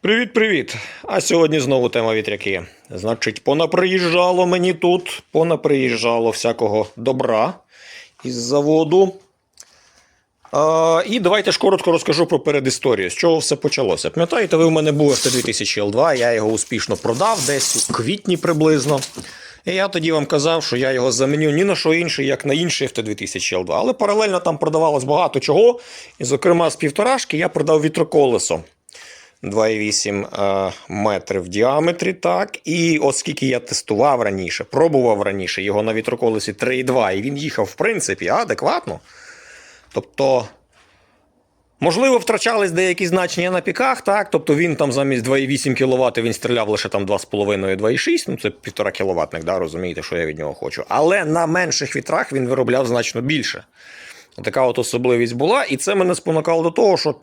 Привіт-привіт! А сьогодні знову тема вітряки. Значить, понаприїжджало мені тут, понаприїжджало всякого добра із заводу. А, і давайте ж коротко розкажу про передісторію, з чого все почалося. Пам'ятаєте, ви в мене був FT2000 L2, я його успішно продав десь у квітні приблизно. І я тоді вам казав, що я його заміню ні на що інше, як на інший FT2000 L2. Але паралельно там продавалось багато чого. І, зокрема, з півторашки я продав вітроколесо. 2,8 е, метри в діаметрі, так. І оскільки я тестував раніше, пробував раніше його на вітроколесі 3,2, і він їхав, в принципі, адекватно. Тобто, можливо, втрачались деякі значення на піках, так. Тобто він там замість 2,8 кВт він стріляв лише там 2,5-2,6, ну це 1,5 кВт, да, розумієте, що я від нього хочу. Але на менших вітрах він виробляв значно більше. Така от особливість була, і це мене спонукало до того, що.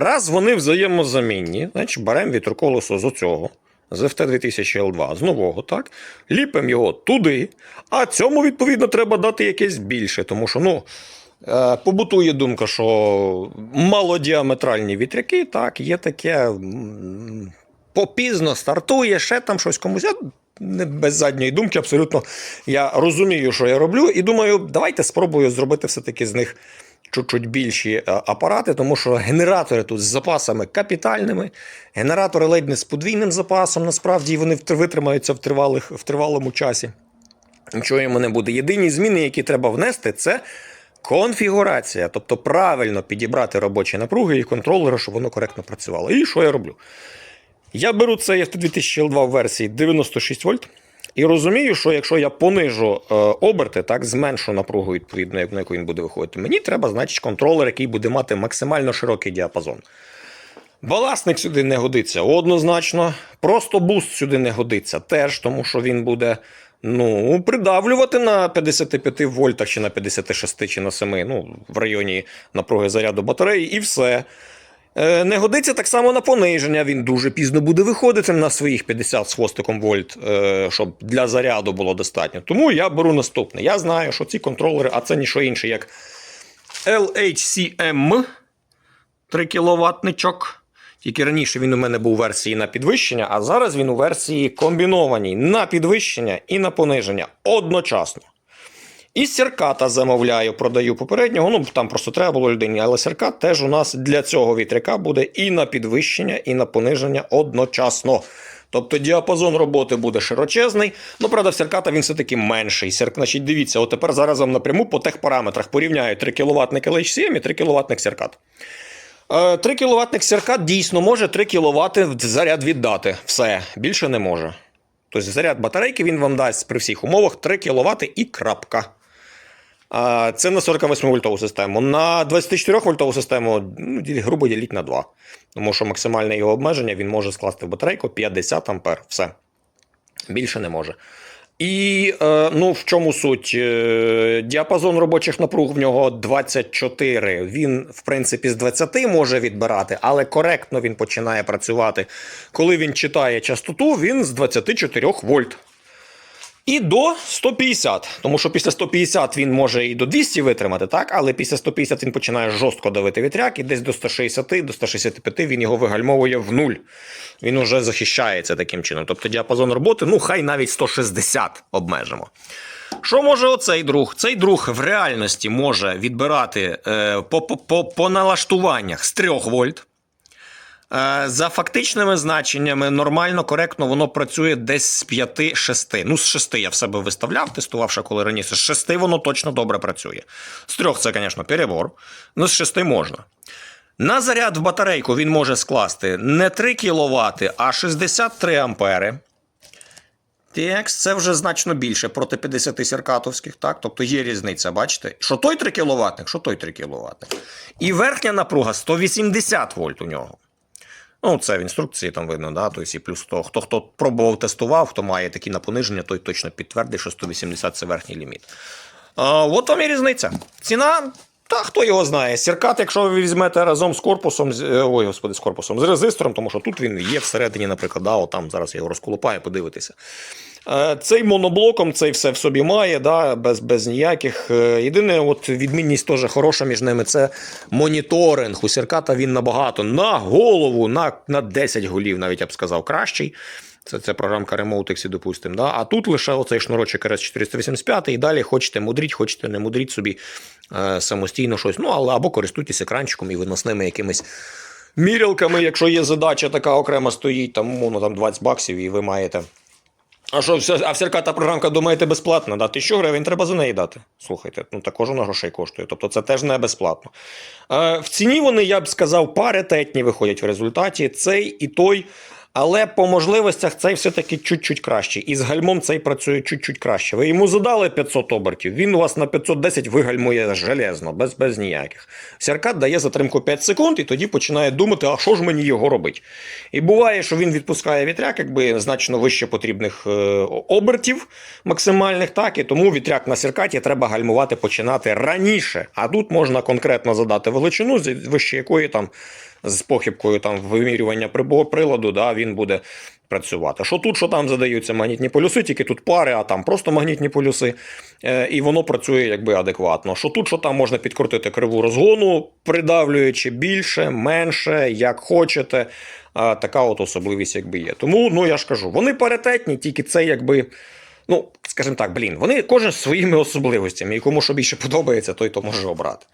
Раз вони взаємозамінні, значить беремо вітроколесо з оцього, з FT2000L2, з нового, так? Ліпимо його туди, а цьому, відповідно, треба дати якесь більше, тому що, ну. е, Побутує думка, що малодіаметральні вітряки, так, є таке попізно стартує, ще там щось комусь. Я не без задньої думки, абсолютно я розумію, що я роблю, і думаю, давайте спробую зробити все-таки з них чуть-чуть більші е, апарати, тому що генератори тут з запасами капітальними, генератори ледь не з подвійним запасом, насправді вони витримаються в, тривалих, в тривалому часі. Нічого йому не буде. Єдині зміни, які треба внести, це конфігурація, тобто правильно підібрати робочі напруги і контролери, щоб воно коректно працювало. І що я роблю? Я беру цей FT2000L2 в версії 96 вольт. І розумію, що якщо я понижу е, оберти, так, зменшу напругу, відповідно, як- на яку він буде виходити, мені треба, значить, контролер, який буде мати максимально широкий діапазон. Баласник сюди не годиться однозначно. Просто буст сюди не годиться теж, тому що він буде ну, придавлювати на 55 вольтах, чи на 56, чи на 7, ну, в районі напруги заряду батареї, і все. Е, Не годиться так само на пониження. Він дуже пізно буде виходити на своїх 50 з хвостиком вольт, е, щоб для заряду було достатньо. Тому я беру наступне. Я знаю, що ці контролери, а це ніщо інше, як LHCM 3 кВт. Тільки раніше він у мене був у версії на підвищення, а зараз він у версії комбінованій на підвищення і на пониження одночасно. І Серката замовляю, продаю попереднього. Ну там просто треба було людині, але Серкат теж у нас для цього вітряка буде і на підвищення, і на пониження одночасно. Тобто діапазон роботи буде широчезний. Ну, правда, в Серката він все-таки менший. Серк, значить, дивіться, от тепер зараз вам напряму по техпараметрах порівняю 3 кВт LHCM і 3 кВт Серкат. 3 кВт Серкат дійсно може 3 кВт заряд віддати. Все, більше не може. Тобто заряд батарейки він вам дасть при всіх умовах 3 кВт і крапка. Це на 48 вольтову систему. На 24 вольтову систему, ну, грубо діліть на 2. Тому що максимальне його обмеження він може скласти в батарейку 50 ампер. Все. Більше не може. І е, ну, в чому суть? Е, Діапазон робочих напруг в нього 24. Він, в принципі, з 20 може відбирати, але коректно він починає працювати. Коли він читає частоту, він з 24 вольт. І до 150, тому що після 150 він може і до 200 витримати, так? але після 150 він починає жорстко давити вітряк, і десь до 160, до 165 він його вигальмовує в нуль. Він уже захищається таким чином. Тобто діапазон роботи, ну хай навіть 160 обмежимо. Що може оцей друг? Цей друг в реальності може відбирати е, по, по, по, по налаштуваннях з 3 вольт. Е, За фактичними значеннями нормально, коректно воно працює десь з 5-6. Ну, з 6 я в себе виставляв, тестував ще коли раніше. З 6 воно точно добре працює. З 3 це, звісно, перебор. Ну, з 6 можна. На заряд в батарейку він може скласти не 3 кВт, а 63 ампери. Так, це вже значно більше проти 50 сіркатовських, так? Тобто є різниця, бачите? Що той 3 кВт, що той 3 кВт. І верхня напруга 180 вольт у нього. Ну, це в інструкції там видно, да, тобто і плюс 100. Хто хто пробував, тестував, хто має такі на пониження, той точно підтвердить, що 180 це верхній ліміт. А, от вам і різниця. Ціна Та хто його знає? Сіркат, якщо ви візьмете разом з корпусом, е, ой, господи, з корпусом, з резистором, тому що тут він є всередині, наприклад, да, там зараз я його розколупаю, подивитися. Е, Цей моноблоком цей все в собі має, да, без, без ніяких. Е, Єдине, от відмінність теж хороша між ними це моніторинг. У Сірката він набагато на голову, на, на 10 голів, навіть я б сказав, кращий. Це, це програмка Remotex, допустимо. Да? А тут лише оцей шнурочок RS485, і далі хочете мудріть, хочете не мудріть собі е, самостійно щось. Ну, але або користуйтесь екранчиком і виносними якимись мірялками, якщо є задача така окрема стоїть, там, умовно, там 20 баксів, і ви маєте. А що, вся, а всяка та програмка думаєте безплатна? Да? Тисячу гривень треба за неї дати. Слухайте, ну також вона грошей коштує. Тобто це теж не безплатно. Е, в ціні вони, я б сказав, паритетні виходять в результаті. Цей і той. Але по можливостях цей все-таки чуть-чуть кращий. І з гальмом цей працює чуть-чуть краще. Ви йому задали 500 обертів, він у вас на 510 вигальмує железно, без, без ніяких. Сяркат дає затримку 5 секунд, і тоді починає думати, а що ж мені його робити. І буває, що він відпускає вітряк, якби значно вище потрібних е, обертів максимальних, так, і тому вітряк на сіркаті треба гальмувати починати раніше. А тут можна конкретно задати величину, вище якої там з похибкою там вимірювання приладу, да, він буде працювати. Що тут, що там задаються магнітні полюси, тільки тут пари, а там просто магнітні полюси, е, і воно працює якби адекватно. Що тут, що там можна підкрутити криву розгону, придавлюючи більше, менше, як хочете. Така от особливість якби є. Тому, ну я ж кажу, вони паритетні, тільки це якби. Ну, скажімо так, блін, вони кожен з своїми особливостями, і кому що більше подобається, той то може обрати.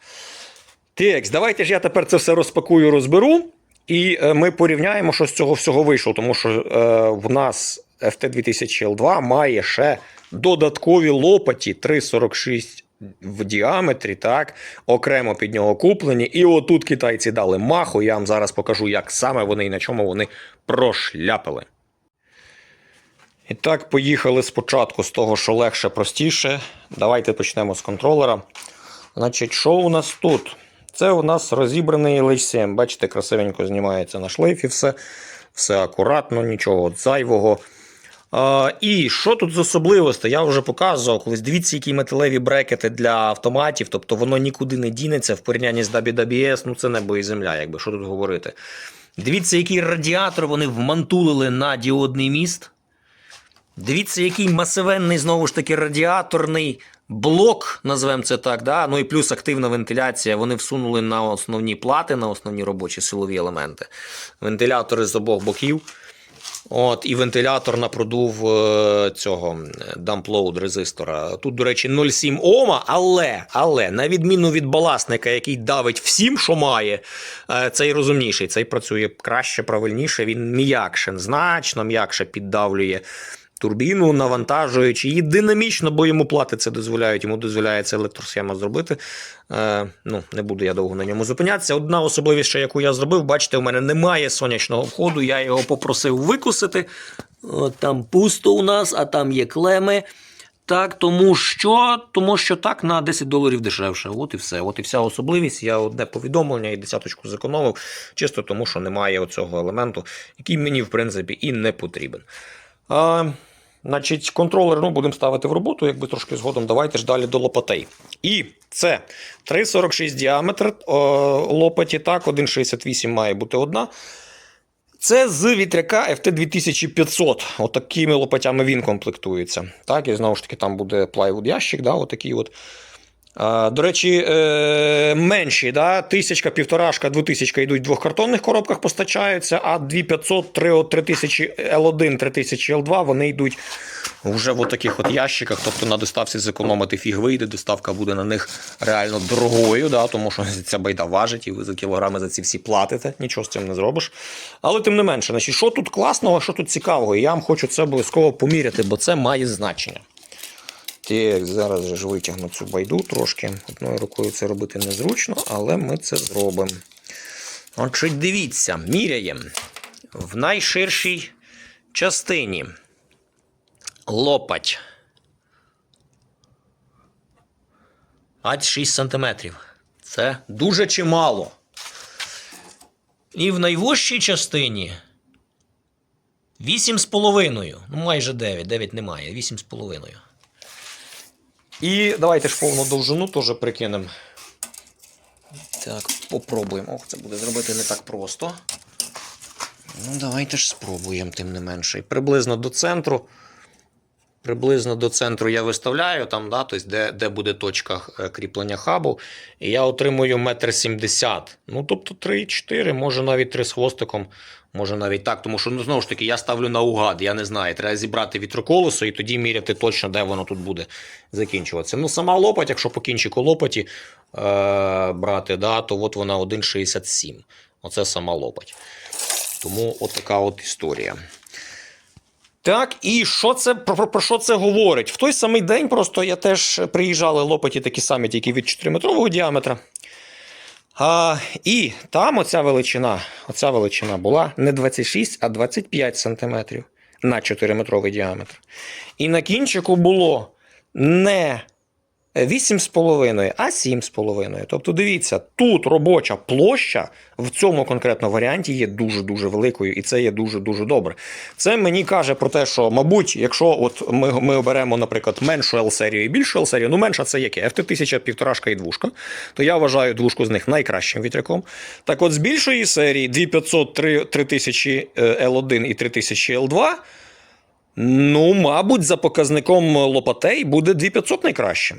Текс, давайте ж я тепер це все розпакую, розберу, і е, ми порівняємо, що з цього всього вийшло, тому що е, в нас FT2000L2 має ще додаткові лопаті 3,46 в діаметрі, так, окремо під нього куплені. І отут китайці дали маху. Я вам зараз покажу, як саме вони і на чому вони прошляпили. І так, поїхали спочатку з того, що легше, простіше. Давайте почнемо з контролера. Значить, що у нас тут? Це у нас розібраний LH7. Бачите, красивенько знімається на шлейфі все. Все акуратно, нічого зайвого. А, і що тут з особливостей? Я вже показував колись. Дивіться, які металеві брекети для автоматів, тобто воно нікуди не дінеться в порівнянні з WWS, ну це небо і земля, якби що тут говорити. Дивіться, який радіатор вони вмантулили на діодний міст. Дивіться, який масивенний, знову ж таки, радіаторний блок, назвемо це так. Да? Ну і плюс активна вентиляція. Вони всунули на основні плати, на основні робочі силові елементи. Вентилятори з обох боків. От, і вентилятор на продув е, цього дамплоуд резистора. Тут, до речі, 0,7 Ома, але, але на відміну від баласника, який давить всім, що має, е, цей розумніший, цей працює краще, правильніше, він м'якше, значно м'якше піддавлює турбіну, навантажуючи її динамічно, бо йому плати це дозволяють. Йому дозволяє це електросхема зробити. Е, ну, не буду я довго на ньому зупинятися. Одна особливість, яку я зробив, бачите, у мене немає сонячного входу. Я його попросив викусити. От там пусто у нас, а там є клеми. Так, тому що, тому що так на 10 доларів дешевше. От і все. От і вся особливість. Я одне повідомлення і десяточку зекономив, чисто тому, що немає оцього елементу, який мені, в принципі, і не потрібен. А, значить, контролер ну, будемо ставити в роботу, якби трошки згодом. Давайте ж далі до лопатей. І це 3,46 діаметр о, лопаті, так, 1,68 має бути одна. Це з вітряка FT2500. Отакими лопатями він комплектується. Так, і знову ж таки, там буде plywood ящик, да, отакий от. До речі, е, менші, да, тисячка, півторашка, двотисячка йдуть в двох картонних коробках, постачаються, а 2500, 3000 L1, 3000 L2 вони йдуть вже в таких от ящиках. Тобто на доставці зекономити фіг вийде, доставка буде на них реально дорогою, да, тому що ця байда важить, і ви за кілограми за ці всі платите, нічого з цим не зробиш. Але тим не менше, значить, що тут класного, що тут цікавого, і я вам хочу це обов'язково поміряти, бо це має значення. Так, зараз же ж витягну цю байду трошки. Одною рукою це робити незручно, але ми це зробимо. Отже, дивіться, міряємо. В найширшій частині лопать. Ать 6 см. Це дуже чимало. І в найвужчій частині 8,5. Ну, майже 9. 9 немає, 8,5. І давайте ж повну довжину теж прикинемо. Так, попробуємо. Ох, це буде зробити не так просто. Ну, давайте ж спробуємо, тим не менше. І приблизно до центру. Приблизно до центру я виставляю там, да, тобто де, де буде точка е, кріплення хабу. І я отримую метр сімдесят. Ну, тобто 3,4, може навіть 3 з хвостиком, може навіть так. Тому що, ну, знову ж таки, я ставлю наугад, я не знаю. Треба зібрати вітроколесо і тоді міряти точно, де воно тут буде закінчуватися. Ну, сама лопать, якщо по кінчику лопаті е, брати, да, то от вона 1,67. Оце сама лопать. Тому от така от історія. Так, і що це про, про, про що це говорить? В той самий день просто я теж приїжджали лопаті такі самі, тільки від 4-метрового діаметра. А, і там оця величина, оця величина була не 26, а 25 сантиметрів на 4-метровий діаметр. І на кінчику було не 8,5, а 7,5. Тобто, дивіться, тут робоча площа в цьому конкретно варіанті є дуже-дуже великою, і це є дуже-дуже добре. Це мені каже про те, що, мабуть, якщо от ми, ми оберемо, наприклад, меншу L-серію і більшу L-серію, ну менша це яке? FT1000, півторашка і двушка, то я вважаю двушку з них найкращим вітряком. Так от з більшої серії 2500, 3000 L1 і 3000 L2. Ну, мабуть, за показником лопатей буде 2500 найкращим.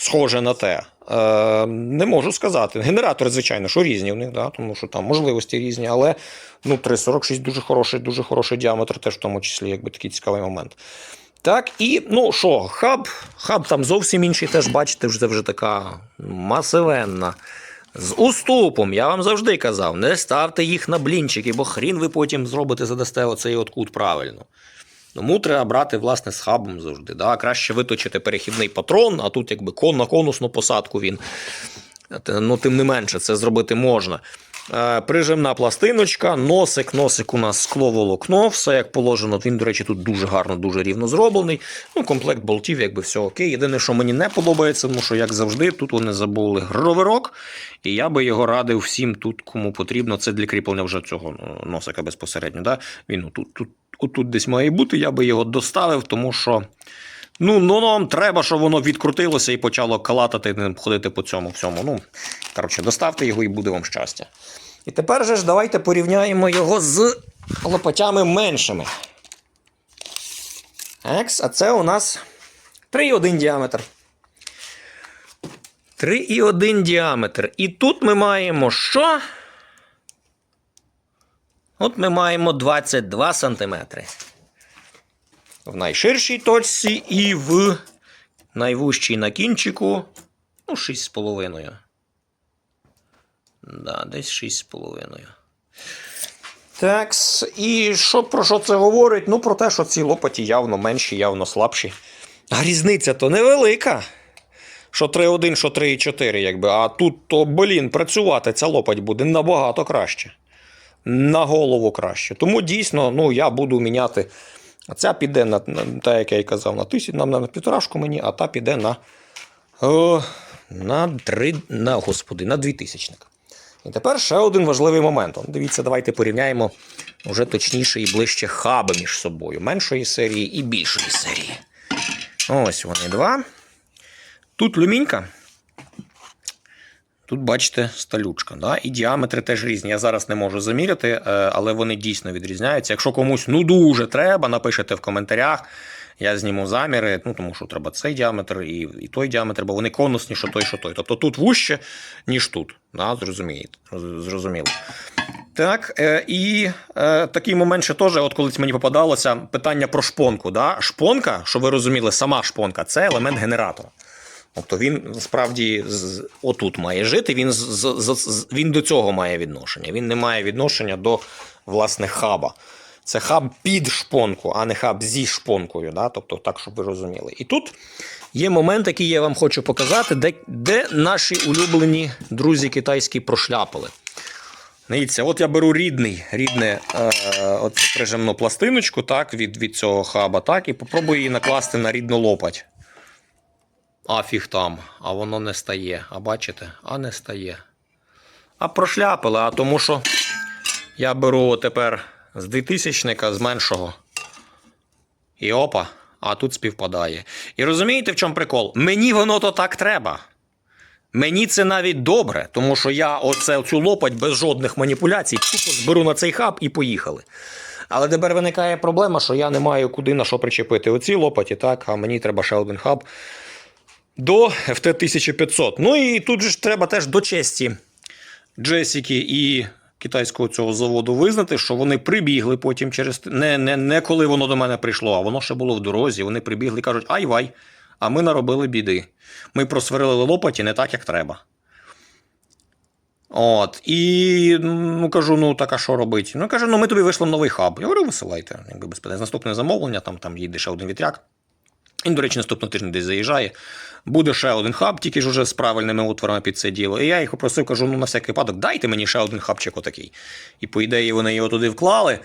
Схоже на те. Е, не можу сказати. Генератори, звичайно, що різні в них, да, тому що там можливості різні, але ну, 3,46 дуже хороший, дуже хороший діаметр, теж в тому числі, якби такий цікавий момент. Так, і ну що, хаб, хаб там зовсім інший, теж бачите, вже вже така масивенна. З уступом, я вам завжди казав, не ставте їх на блінчики, бо хрін ви потім зробите, задасте оцей от кут правильно. Тому треба брати, власне, з хабом завжди. Да? Краще виточити перехідний патрон, а тут якби кон на конусну посадку він. Ну, тим не менше, це зробити можна. Е, прижимна пластиночка, носик, носик у нас скловолокно, все як положено. Він, до речі, тут дуже гарно, дуже рівно зроблений. Ну, комплект болтів, якби все окей. Єдине, що мені не подобається, тому що, як завжди, тут вони забули гроверок, і я би його радив всім тут, кому потрібно. Це для кріплення вже цього ну, носика безпосередньо. Да? Він отут, тут, отут десь має бути, я би його доставив, тому що. Ну, ну нам треба, щоб воно відкрутилося і почало калатати, ходити по цьому всьому. Ну, коротше, доставте його і буде вам щастя. І тепер же ж давайте порівняємо його з лопатями меншими. Екс, а це у нас 3,1 діаметр. 3,1 діаметр. І тут ми маємо що? От ми маємо 22 сантиметри в найширшій точці і в найвужчій на кінчику ну, 6,5. Да, десь 6,5. Так, і що про що це говорить? Ну, про те, що ці лопаті явно менші, явно слабші. А різниця то невелика. Що 3,1, що 3,4, якби. А тут, то, блін, працювати ця лопать буде набагато краще. На голову краще. Тому дійсно, ну, я буду міняти. А ця піде на, та, як я й казав, на тисяч, на, на півторашку мені, а та піде на, о, на, три, на, господи, на двітисячник. І тепер ще один важливий момент. Дивіться, давайте порівняємо вже точніше і ближче хаби між собою. Меншої серії і більшої серії. Ось вони два. Тут люмінька. Тут, бачите, сталючка. Да? І діаметри теж різні. Я зараз не можу заміряти, е, але вони дійсно відрізняються. Якщо комусь ну дуже треба, напишете в коментарях. Я зніму заміри, ну тому що треба цей діаметр і і той діаметр, бо вони конусні, що той, що той. Тобто тут вужче, ніж тут. Да? Зрозумієте, зрозуміло. Так, е, і е, такий момент ще теж, от колись мені попадалося питання про шпонку. Да? Шпонка, що ви розуміли, сама шпонка це елемент генератора. Тобто він справді отут має жити, він, він до цього має відношення. Він не має відношення до власне хаба. Це хаб під шпонку, а не хаб зі шпонкою. Да? Тобто, так, щоб ви розуміли. І тут є момент, який я вам хочу показати, де, де наші улюблені друзі китайські прошляпали. Дивіться, от я беру рідний, рідне е, от прижимну пластиночку так, від, від цього хаба, так, і попробую її накласти на рідну лопать. А фіг там, а воно не стає. А бачите? А не стає. А прошляпили, а тому що я беру тепер з 2000 з меншого. І опа, а тут співпадає. І розумієте, в чому прикол? Мені воно то так треба. Мені це навіть добре, тому що я оце цю лопать без жодних маніпуляцій тупо зберу на цей хаб і поїхали. Але тепер виникає проблема, що я не маю куди на що причепити оці лопаті, так, а мені треба ще один хаб до FT 1500. Ну і тут же ж треба теж до честі Джесіки і китайського цього заводу визнати, що вони прибігли потім через не, не, не коли воно до мене прийшло, а воно ще було в дорозі. Вони прибігли і кажуть, ай вай, а ми наробили біди. Ми просверлили лопаті не так, як треба. От, і ну кажу, ну так а що робити? Ну каже, ну ми тобі вийшли новий хаб. Я говорю, висилайте, якби без. Наступне замовлення, там, там їде ще один вітряк. Він, до речі, наступного тижня десь заїжджає. Буде ще один хаб, тільки ж уже з правильними отворами під це діло. І я їх попросив, кажу, ну на всякий випадок, дайте мені ще один хабчик отакий. І по ідеї вони його туди вклали.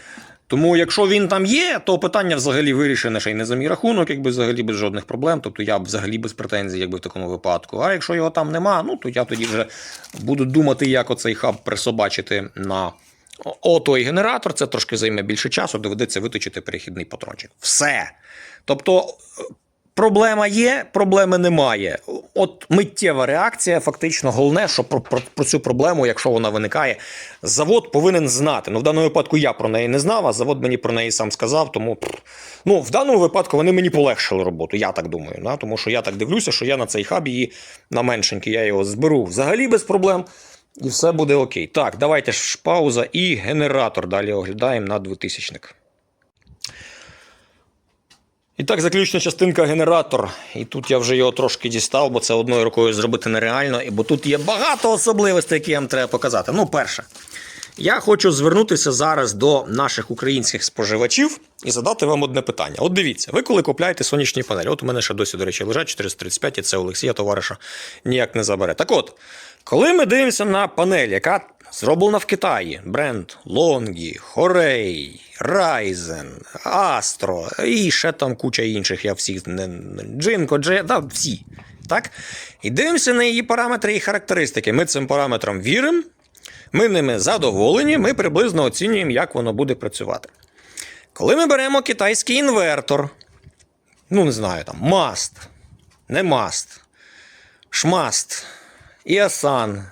Тому, якщо він там є, то питання взагалі вирішене ще й не за мій рахунок, якби взагалі без жодних проблем. Тобто я взагалі без претензій, якби в такому випадку. А якщо його там нема, ну то я тоді вже буду думати, як оцей хаб присобачити на о, той генератор. Це трошки займе більше часу, доведеться виточити перехідний патрончик. Все. Тобто. Проблема є, проблеми немає. От миттєва реакція, фактично, головне, що про, про, про цю проблему, якщо вона виникає, завод повинен знати. Ну, в даному випадку я про неї не знав, а завод мені про неї сам сказав. Тому ну, в даному випадку вони мені полегшили роботу, я так думаю. Да? Тому що я так дивлюся, що я на цей хаб її на меншенький, я його зберу взагалі без проблем. І все буде окей. Так, давайте ж пауза і генератор. Далі оглядаємо на 2000-ник. І так, заключна частинка генератор. І тут я вже його трошки дістав, бо це одною рукою зробити нереально, бо тут є багато особливостей, які вам треба показати. Ну, перше, я хочу звернутися зараз до наших українських споживачів і задати вам одне питання. От дивіться, ви коли купляєте сонячні панелі, от у мене ще досі, до речі, лежать 435, і це Олексія, товариша, ніяк не забере. Так от, коли ми дивимося на панель, яка зроблена в Китаї, бренд Longi, Хорей, Ryzen, Astro і ще там куча інших, я всіх не Джинко, Дже, да, всі. Так? І дивимося на її параметри і характеристики. Ми цим параметрам віримо, ми ними задоволені, ми приблизно оцінюємо, як воно буде працювати. Коли ми беремо китайський інвертор, ну не знаю, там маст, не маст, шмаст, іасан,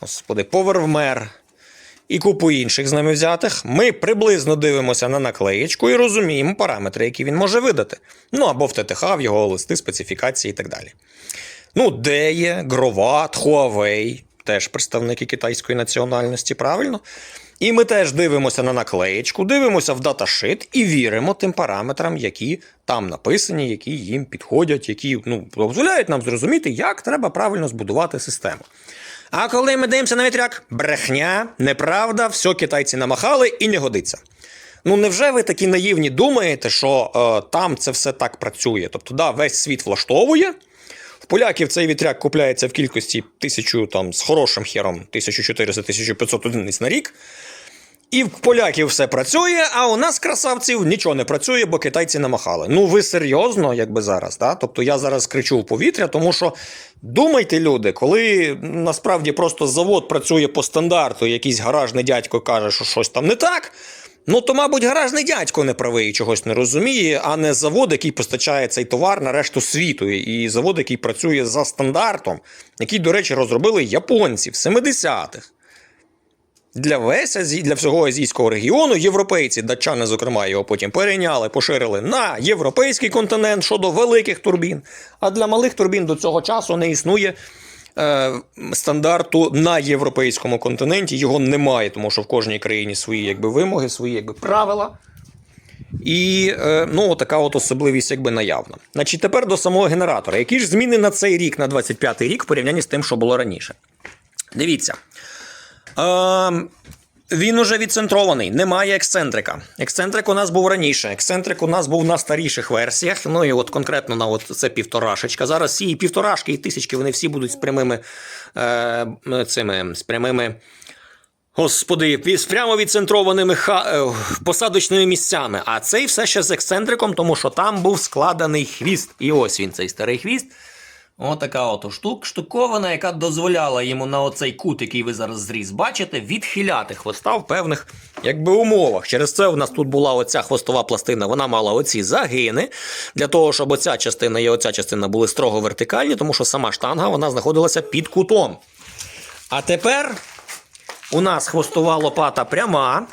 господи, повервмер і купу інших з ними взятих, ми приблизно дивимося на наклеєчку і розуміємо параметри, які він може видати. Ну або в ТТХ, в його листи, специфікації і так далі. Ну, де є, Гроват, Huawei, теж представники китайської національності, правильно? І ми теж дивимося на наклеєчку, дивимося в даташит і віримо тим параметрам, які там написані, які їм підходять, які ну, дозволяють нам зрозуміти, як треба правильно збудувати систему. А коли ми дивимося на вітряк, брехня, неправда, все китайці намахали і не годиться. Ну, невже ви такі наївні думаєте, що е, там це все так працює? Тобто, да, весь світ влаштовує. Поляків цей вітряк купляється в кількості тисячу там з хорошим хером 1400-1500 одиниць на рік. І в поляків все працює, а у нас, красавців, нічого не працює, бо китайці намахали. Ну ви серйозно, якби зараз, да? Тобто я зараз кричу в повітря, тому що думайте, люди, коли насправді просто завод працює по стандарту, якийсь гаражний дядько каже, що щось там не так. Ну, то, мабуть, гаражний дядько не правий чогось не розуміє, а не завод, який постачає цей товар на решту світу, і завод, який працює за стандартом, який, до речі, розробили японці в 70-х. Для весь Азі- для всього азійського регіону європейці, датчани, зокрема, його потім перейняли, поширили на європейський континент щодо великих турбін. А для малих турбін до цього часу не існує стандарту на європейському континенті. Його немає, тому що в кожній країні свої якби, вимоги, свої якби, правила. І е, ну, така от особливість якби наявна. Значить, тепер до самого генератора. Які ж зміни на цей рік, на 25-й рік, в порівнянні з тим, що було раніше? Дивіться. Він уже відцентрований, немає ексцентрика. Ексцентрик у нас був раніше. Ексцентрик у нас був на старіших версіях. Ну і от конкретно на от це півторашечка. Зараз всі і півторашки, і тисячки, вони всі будуть з прямими е, цими з прямими. Господи, з прямо відцентрованими ха... е, посадочними місцями. А цей все ще з ексцентриком, тому що там був складений хвіст. І ось він, цей старий хвіст. Отака от штук, штуковина, яка дозволяла йому на оцей кут, який ви зараз зріз, бачите, відхиляти хвоста в певних якби, умовах. Через це в нас тут була оця хвостова пластина, вона мала оці загини, для того, щоб оця частина і оця частина були строго вертикальні, тому що сама штанга вона знаходилася під кутом. А тепер у нас хвостова лопата пряма.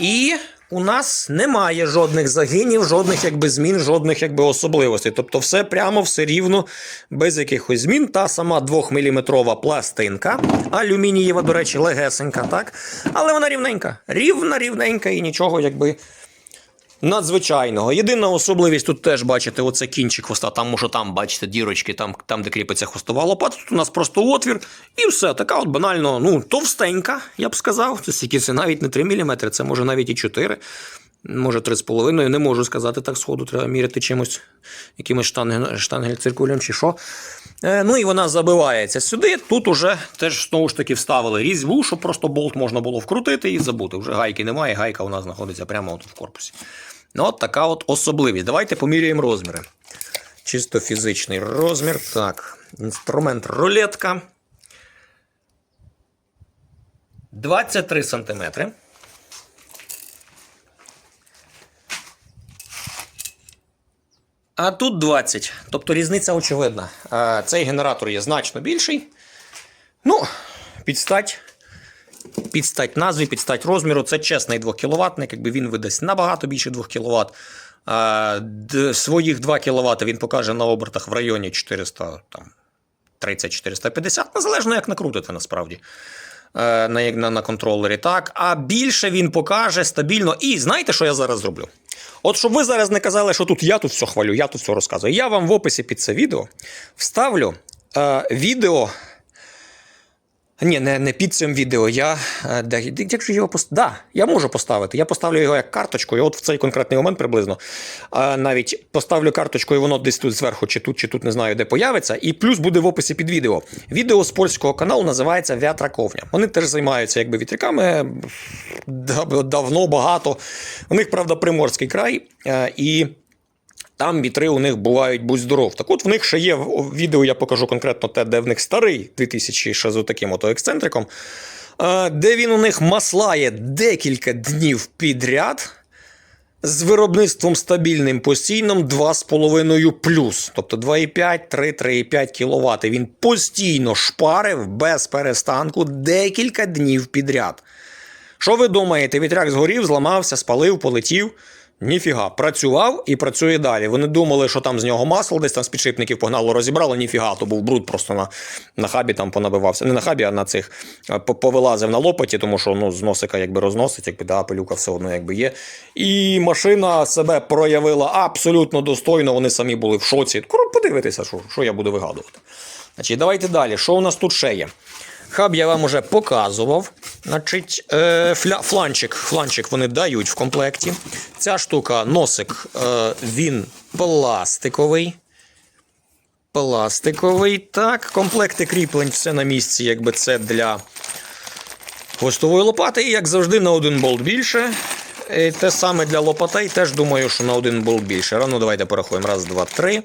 І у нас немає жодних загинів, жодних якби змін, жодних якби особливостей. Тобто, все прямо, все рівно, без якихось змін. Та сама 2-мм пластинка, алюмінієва, до речі, легесенька, так? Але вона рівненька. Рівна, рівненька і нічого, якби. Надзвичайного. Єдина особливість тут теж бачите, оце кінчик хвоста. Там може там бачите дірочки, там, там де кріпиться хвостова лопата. Тут у нас просто отвір, і все. Така от банально, ну, товстенька, я б сказав. Це стільки це навіть не 3 мм, це може навіть і 4. Може 3,5, не можу сказати так сходу, треба міряти чимось, якимось штангель, штангель-циркулем чи що. Е, ну і вона забивається сюди. Тут уже теж знову ж таки вставили різьбу, щоб просто болт можна було вкрутити і забути. Вже гайки немає, гайка у нас знаходиться прямо от в корпусі. Ну, от така от особливість. Давайте поміряємо розміри. Чисто фізичний розмір. Так, інструмент рулетка. 23 сантиметри. А тут 20. Тобто різниця очевидна. Цей генератор є значно більший. Ну, підстать. Підстать назві, підстать розміру. Це чесний 2 кВт, якби він видасть набагато більше 2 кВт. Своїх 2 кВт він покаже на обертах в районі 430-450, незалежно як накрутити насправді. На, на, на контролері, так. А більше він покаже стабільно. І знаєте, що я зараз зроблю? От щоб ви зараз не казали, що тут я тут все хвалю, я тут все розказую. Я вам в описі під це відео вставлю е, відео. Ні, не, не під цим відео. Я е, де, як же його пост... да, я можу поставити. Я поставлю його як карточку, і от в цей конкретний момент приблизно. А, навіть поставлю карточку, і воно десь тут зверху, чи тут, чи тут не знаю, де появиться. І плюс буде в описі під відео. Відео з польського каналу називається Вятраковня. Вони теж займаються якби вітряками давно, багато. У них, правда, приморський край. е, І. Там вітри у них бувають будь здоров. Так от в них ще є відео, я покажу конкретно те, де в них старий 2000 ще з таким ексцентриком, е, де він у них маслає декілька днів підряд з виробництвом стабільним постійним 2,5 плюс. Тобто 2,5, 3, 3,5 кВт. Він постійно шпарив без перестанку декілька днів підряд. Що ви думаєте, вітряк згорів, зламався, спалив, полетів? Ніфіга, працював і працює далі. Вони думали, що там з нього масло, десь там з підшипників погнало, розібрали. Ніфіга, то був бруд просто на, на хабі там понабивався. Не на хабі, а на цих повилазив на лопаті, тому що ну, з носика якби розносить, якби да, пилюка все одно якби є. І машина себе проявила абсолютно достойно. Вони самі були в шоці. Подивитися, що, що я буду вигадувати. Значить, давайте далі. Що у нас тут ще є? Хаб я вам уже показував. Значить, е, фля, фланчик, фланчик вони дають в комплекті. Ця штука, носик, е, він пластиковий. Пластиковий. Так, комплекти кріплень, все на місці, якби це для хвостової лопати. І як завжди, на один болт більше. І те саме для лопатей, теж думаю, що на один болт більше. Рано давайте порахуємо. Раз, два, три,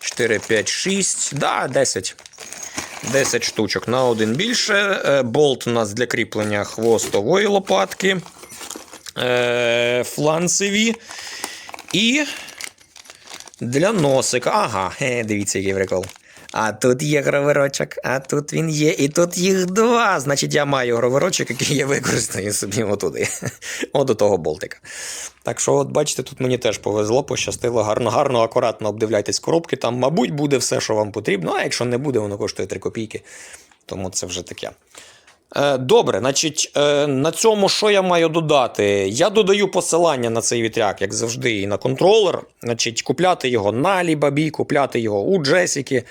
чотири, п'ять, шість. Да, десять. 10 штучок на один більше. Е, Болт у нас для кріплення хвостової лопатки. Е, Фланцеві. І для носика. Ага, хе, дивіться, який прикол. А тут є гравирочок, а тут він є, і тут їх два. Значить, я маю гравирочок, який я використаю собі отуди. От до того болтика. Так що, от бачите, тут мені теж повезло, пощастило, гарно, гарно, акуратно обдивляйтесь коробки. Там, мабуть, буде все, що вам потрібно. А якщо не буде, воно коштує 3 копійки. Тому це вже таке. Е, Добре, значить, е, на цьому що я маю додати? Я додаю посилання на цей вітряк, як завжди, і на контролер. Значить, купляти його на Alibaba, купляти його у Джесіки.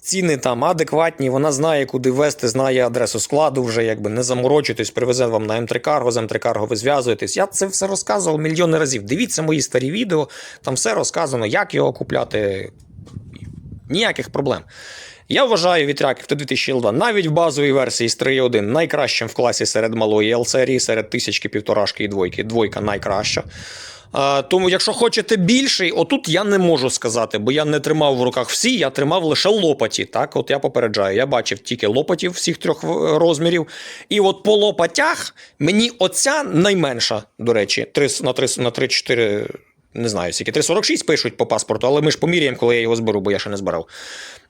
Ціни там адекватні, вона знає, куди вести, знає адресу складу вже, якби не заморочуйтесь, привезе вам на М3 Cargo, з М3 Cargo ви зв'язуєтесь. Я це все розказував мільйони разів. Дивіться мої старі відео, там все розказано, як його купляти. Ніяких проблем. Я вважаю вітряк Т2000L2 навіть в базовій версії з 3.1 найкращим в класі серед малої L-серії, серед тисячки, півторашки і двойки. Двойка найкраща. Тому, якщо хочете більший, отут я не можу сказати, бо я не тримав в руках всі, я тримав лише лопаті. Так, от я попереджаю. Я бачив тільки лопатів всіх трьох е, розмірів. І от по лопатях мені оця найменша, до речі, 3, на 3, на 3-4, не знаю, скільки 3,46 пишуть по паспорту, але ми ж поміряємо, коли я його зберу, бо я ще не збирав.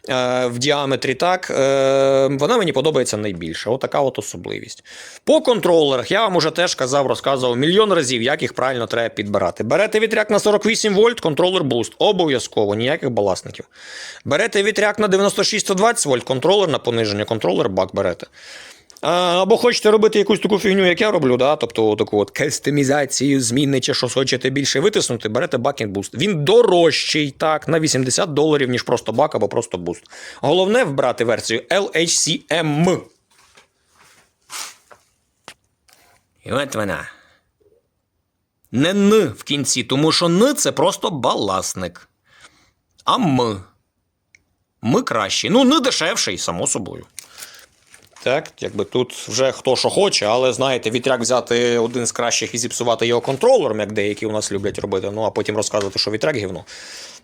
Е, в діаметрі так, е, вона мені подобається найбільше. Отака от особливість. По контролерах я вам уже теж казав, розказував мільйон разів, як їх правильно треба підбирати. Берете вітряк на 48 вольт, контролер буст. Обов'язково, ніяких баласників. Берете вітряк на 96-120 вольт, контролер на пониження, контролер бак берете. Або хочете робити якусь таку фігню, як я роблю, да? тобто таку от кастомізацію, зміни чи щось хочете більше витиснути, берете бакінг буст. Він дорожчий так, на 80 доларів, ніж просто бак або просто буст. Головне вбрати версію LHCM. І от вона. Не Н в кінці, тому що Н це просто баласник. А М. Ми кращий. Ну, не дешевший, само собою. Так, якби тут вже хто що хоче, але знаєте, вітряк взяти один з кращих і зіпсувати його контролером, як деякі у нас люблять робити, ну а потім розказувати, що вітряк гівно.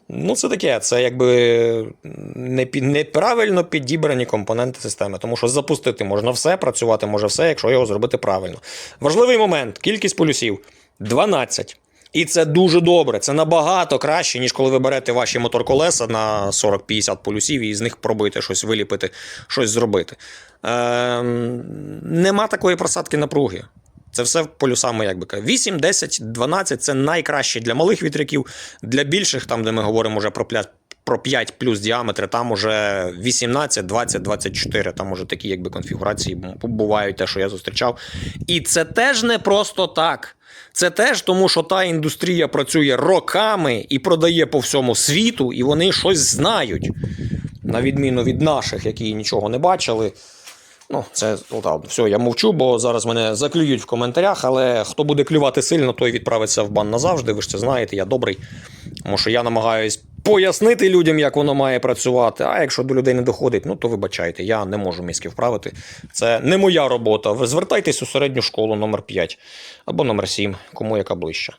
Ну, це таке, це якби неправильно підібрані компоненти системи, тому що запустити можна все, працювати може все, якщо його зробити правильно. Важливий момент: кількість полюсів 12. І це дуже добре. Це набагато краще, ніж коли ви берете ваші моторколеса на 40-50 полюсів і з них пробуєте щось виліпити, щось зробити. Ем, нема такої просадки напруги. Це все полюсами, як би кажу. 8, 10, 12 це найкраще для малих вітряків, для більших, там, де ми говоримо вже про 5, про 5 плюс діаметри, там уже 18, 20, 24. Там уже такі якби конфігурації бувають, те, що я зустрічав. І це теж не просто так. Це теж тому, що та індустрія працює роками і продає по всьому світу, і вони щось знають. На відміну від наших, які нічого не бачили. Ну, це ладно, все, я мовчу, бо зараз мене заклюють в коментарях, але хто буде клювати сильно, той відправиться в бан назавжди. Ви ж це знаєте, я добрий. Тому що я намагаюсь пояснити людям, як воно має працювати. А якщо до людей не доходить, ну то вибачайте, я не можу мізки вправити. Це не моя робота. Ви звертайтесь у середню школу номер 5 або номер 7, кому яка ближча.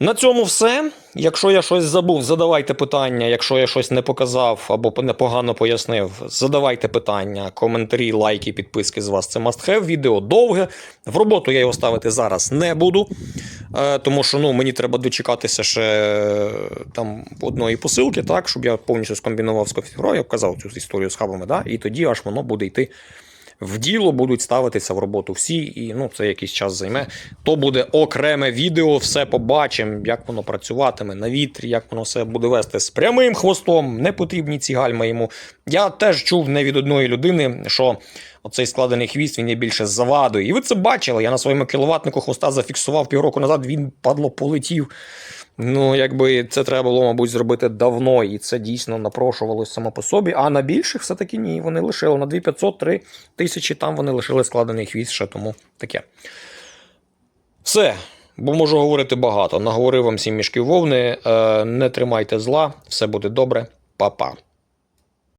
На цьому все. Якщо я щось забув, задавайте питання. Якщо я щось не показав або непогано пояснив, задавайте питання, коментарі, лайки, підписки з вас. Це must have. Відео довге. В роботу я його ставити зараз не буду, е, тому що ну, мені треба дочекатися ще е, там одної посилки, так, щоб я повністю скомбінував з конфігурою, я показав цю історію з хабами, да, і тоді аж воно буде йти в діло будуть ставитися в роботу всі, і ну, це якийсь час займе. То буде окреме відео, все побачимо, як воно працюватиме на вітрі, як воно все буде вести з прямим хвостом, не потрібні ці гальма йому. Я теж чув не від одної людини, що оцей складений хвіст він є більше завадою. І ви це бачили. Я на своєму кіловатнику хвоста зафіксував півроку назад, він падло полетів. Ну, якби це треба було, мабуть, зробити давно, і це дійсно напрошувалось само по собі. А на більших все-таки ні. Вони лишили на 2500-3 тисячі, там вони лишили складений хвіст ще тому таке. Все. Бо можу говорити багато. Наговорив вам сім мішків вовни. Е, не тримайте зла, все буде добре. Па-па.